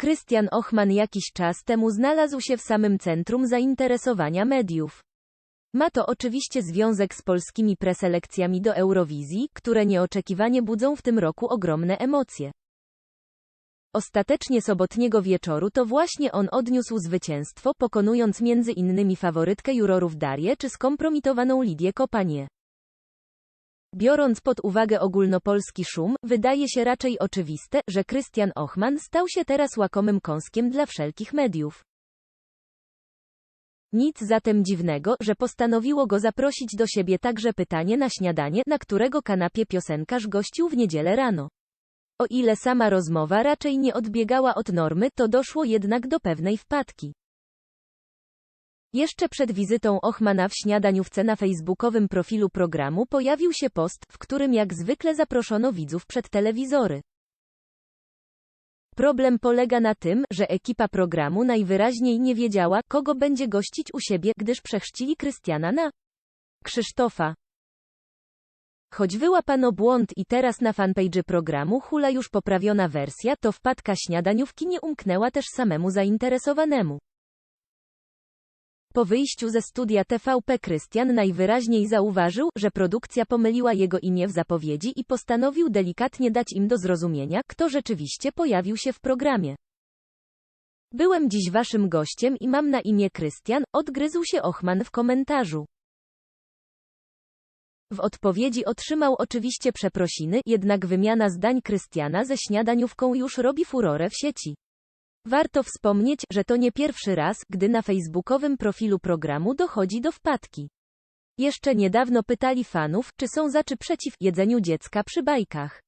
Krystian Ochman jakiś czas temu znalazł się w samym centrum zainteresowania mediów. Ma to oczywiście związek z polskimi preselekcjami do Eurowizji, które nieoczekiwanie budzą w tym roku ogromne emocje. Ostatecznie sobotniego wieczoru to właśnie on odniósł zwycięstwo, pokonując między innymi faworytkę jurorów Darię czy skompromitowaną Lidię Kopanie. Biorąc pod uwagę ogólnopolski szum, wydaje się raczej oczywiste, że Krystian Ochman stał się teraz łakomym kąskiem dla wszelkich mediów. Nic zatem dziwnego, że postanowiło go zaprosić do siebie także pytanie na śniadanie, na którego kanapie piosenkarz gościł w niedzielę rano. O ile sama rozmowa raczej nie odbiegała od normy, to doszło jednak do pewnej wpadki. Jeszcze przed wizytą Ochmana w śniadaniówce na facebookowym profilu programu pojawił się post, w którym jak zwykle zaproszono widzów przed telewizory. Problem polega na tym, że ekipa programu najwyraźniej nie wiedziała, kogo będzie gościć u siebie, gdyż przechrzcili Krystiana na Krzysztofa. Choć wyłapano błąd i teraz na fanpage programu hula już poprawiona wersja, to wpadka śniadaniówki nie umknęła też samemu zainteresowanemu. Po wyjściu ze studia TVP Krystian najwyraźniej zauważył, że produkcja pomyliła jego imię w zapowiedzi i postanowił delikatnie dać im do zrozumienia, kto rzeczywiście pojawił się w programie. Byłem dziś waszym gościem i mam na imię Krystian, odgryzł się Ochman w komentarzu. W odpowiedzi otrzymał oczywiście przeprosiny, jednak wymiana zdań Krystiana ze śniadaniówką już robi furorę w sieci. Warto wspomnieć, że to nie pierwszy raz, gdy na facebookowym profilu programu dochodzi do wpadki. Jeszcze niedawno pytali fanów, czy są za czy przeciw jedzeniu dziecka przy bajkach.